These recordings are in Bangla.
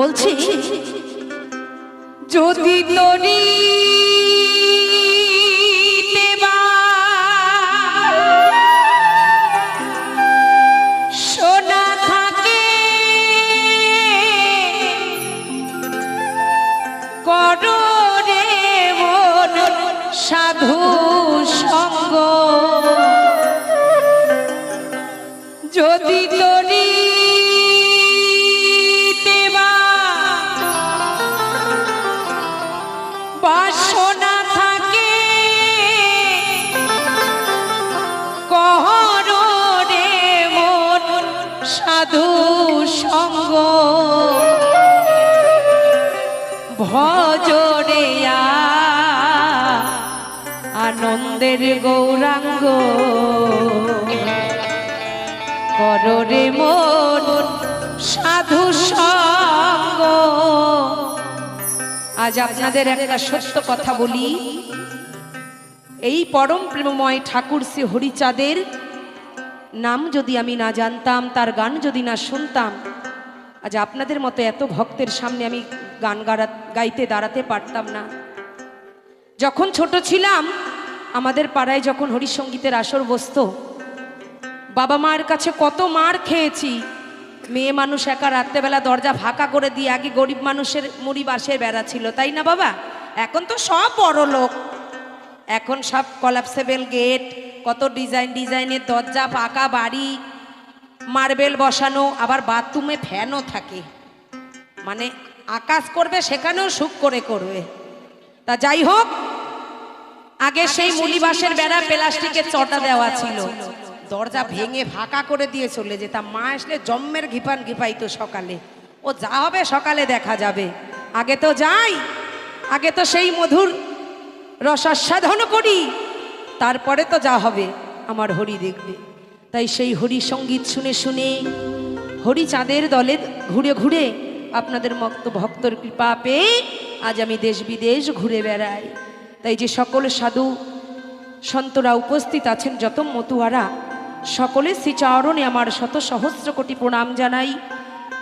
বলছি যদি তরি সাধু সঙ্গ। ভজরে আনন্দের গৌরাঙ্গ। কররে মন সাধু সঙ্গ। আজ আপনাদের একটা সত্য কথা বলি। এই পরম প্রেমময় ঠাকুর শ্রী হরিচাঁদের নাম যদি আমি না জানতাম, তার গান যদি না শুনতাম, আজ আপনাদের মতো এত ভক্তের সামনে আমি গান গাড়া, গাইতে দাঁড়াতে পারতাম না। যখন ছোট ছিলাম, আমাদের পাড়ায় যখন হরিসঙ্গীতের আসর বসত, বাবা মায়ের কাছে কত মার খেয়েছি। মেয়ে মানুষ একা রাত্রেবেলা দরজা ফাঁকা করে দিয়ে আগে গরিব মানুষের মুড়ি বাসের বেড়া ছিল, তাই না বাবা? এখন তো সব বড় লোক এখন সব কলাপসেবল গেট কত ডিজাইন ডিজাইনের দরজা পাকা বাড়ি মার্বেল বসানো আবার বাথরুমে ফ্যানও থাকে। মানে আকাশ করবে সেখানেও সুখ করে করবে। তা যাই হোক আগে সেই মুলিবাসের বেড়া প্লাস্টিকের চটা দেওয়া ছিল। দরজা ভেঙে ফাঁকা করে দিয়ে চলে যেতাম। মা আসলে জম্মের ঘিপান ঘিপাইতো সকালে। ও যা হবে সকালে দেখা যাবে। আগে তো যাই আগে তো সেই মধুর রসাস্বাদন করি। তারপরে তো যা হবে, আমার হরি দেখবে। তাই সেই হরি সংগীত শুনে শুনে, হরি চাঁদের দলে ঘুরে ঘুরে আপনাদের মক্ত ভক্তর কৃপা পেয়ে আজ আমি দেশ বিদেশ ঘুরে বেড়াই। তাই যে সকল সাধু সন্তরা উপস্থিত আছেন, যত মতুয়ারা, সকলে শ্রীচরণে আমার শত সহস্র কোটি প্রণাম জানাই।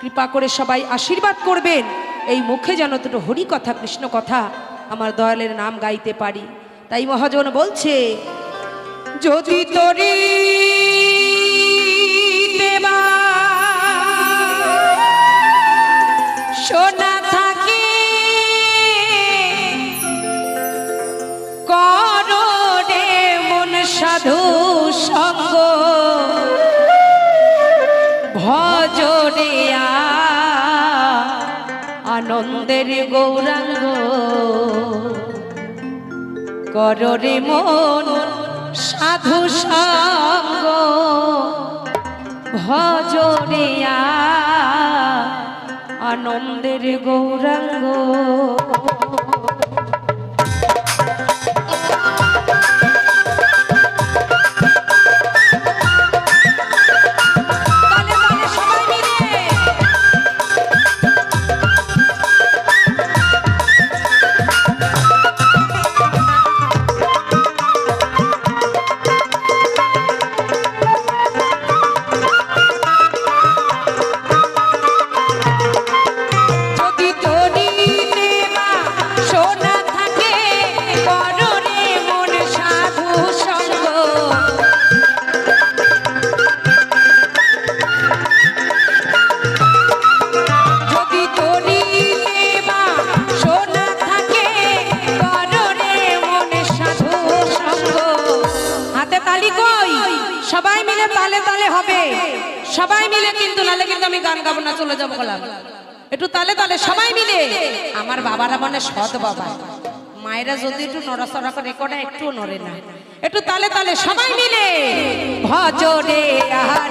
কৃপা করে সবাই আশীর্বাদ করবেন, এই মুখে যেন দুটো হরি কথা, কৃষ্ণ কথা আমার দয়ালের নাম গাইতে পারি। তাই মহাজন বলছে যদি তরি সোনা থাকে সাধু আনন্দের গৌরাঙ্গ কররে মন সাধু সঙ্গ। ভজনিয়া আনন্দের গৌরাঙ্গ। গান গাবো না, চলে যাব গলাম একটু তালে তালে সবাই মিলে। আমার বাবারা মানে সৎ বাবা। মায়েরা যদি একটু নড়াচড়া করে, কটা একটু নড়ে না। একটু তালে তালে সবাই মিলে। ভজরে আহার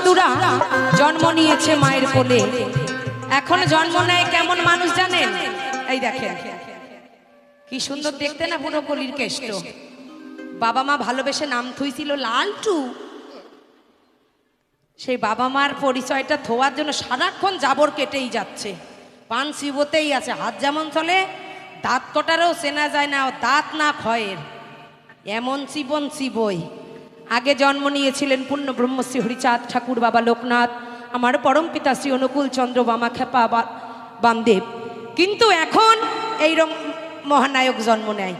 সাধুরা জন্ম নিয়েছে মায়ের কোলে। এখন জন্ম নেয় কেমন মানুষ জানেন? এই দেখেন, কি সুন্দর দেখতে না পুরো কলির কেষ্ট। বাবা মা ভালোবেসে নাম থুইছিল লালটু। সেই বাবা মার পরিচয়টা থোয়ার জন্য সারাক্ষণ জাবর কেটেই যাচ্ছে। পান শিবতেই আছে, হাত যেমন চলে, দাঁত কটারও চেনা যায় না দাঁত না ক্ষয়ের। এমন জীবন শিবই আগে জন্ম নিয়েছিলেন পূর্ণ ব্রহ্মশ্রী হরিচাঁদ ঠাকুর বাবা লোকনাথ, আমার পরম পিতা শ্রী অনুকূল চন্দ্র বামা খেপা বামদেব। কিন্তু এখন এইরকম মহানায়ক জন্ম নেয়।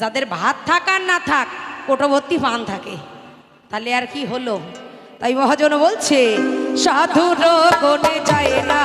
যাদের ভাত থাক আর না থাক কোটভর্তি পান থাকে। তাহলে আর কি হলো? তাই মহাজন বলছে সাধুর কোনে যায় না।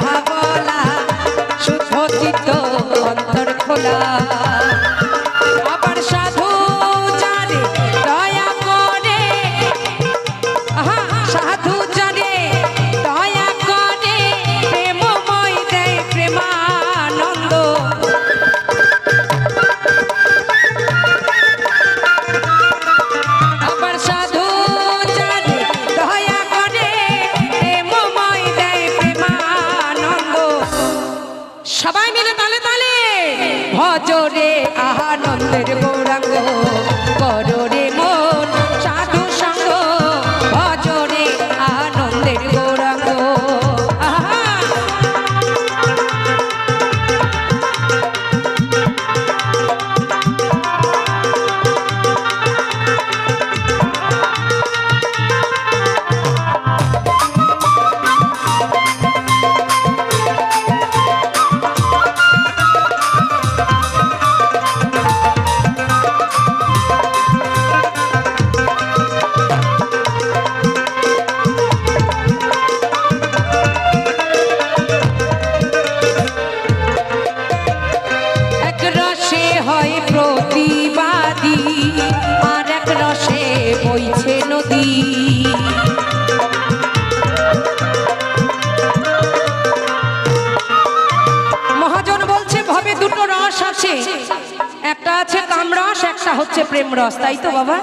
একটা হচ্ছে প্রেম রস তাই তো বাবা?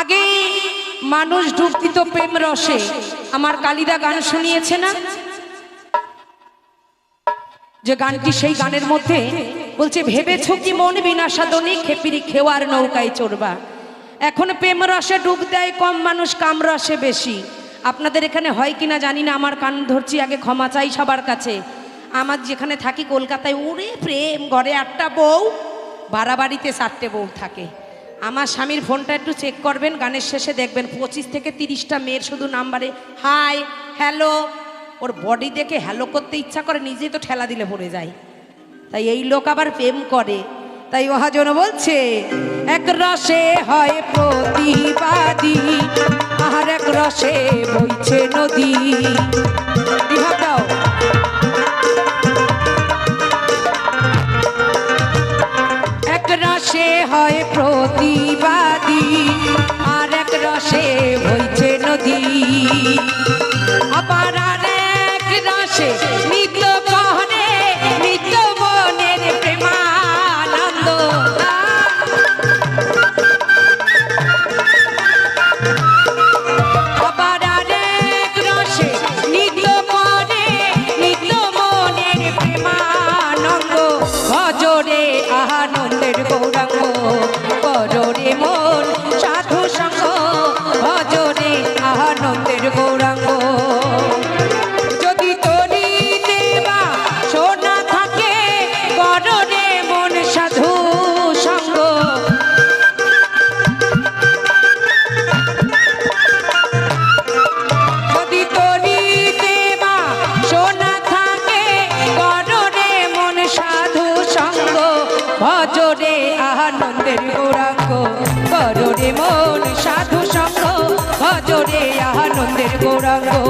আগে মানুষ ডুব প্রেম রসে আমার কালিদা গান শুনিয়েছে না? যে গানটি সেই গানের মধ্যে বলছে, ভেবেছ কি মন বিনা সাধনী খেপিরি খেওয়ার নৌকায় চড়বা? এখন প্রেম রসে ডুব দেয় কম মানুষ কাম রসে বেশি। আপনাদের এখানে হয় কিনা জানি না, আমার কান ধরছি আগে, ক্ষমা চাই সবার কাছে। আমার যেখানে থাকি কলকাতায়, ওরে প্রেম, ঘরে আটটা বউ ভাড়া বাড়িতে চারটে বউ থাকে। আমার স্বামীর ফোনটা একটু চেক করবেন, গানের শেষে দেখবেন পঁচিশ থেকে তিরিশটা মেয়ের শুধু নাম্বারে, হাই, হ্যালো। ওর বডি দেখে হ্যালো করতে ইচ্ছা করে, নিজেই তো ঠেলা দিলে পড়ে যায়। তাই এই লোক আবার প্রেম করে। তাই মহাজন বলছে, এক রসে হয় প্রতিবাদী, আর এক রসে বইছে নদী। দাও রসে হয় প্রতিবাদী আর এক রসে হয়েছে নদী। আবার আর এক রসে নিত্য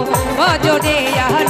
সাধু সঙ্গ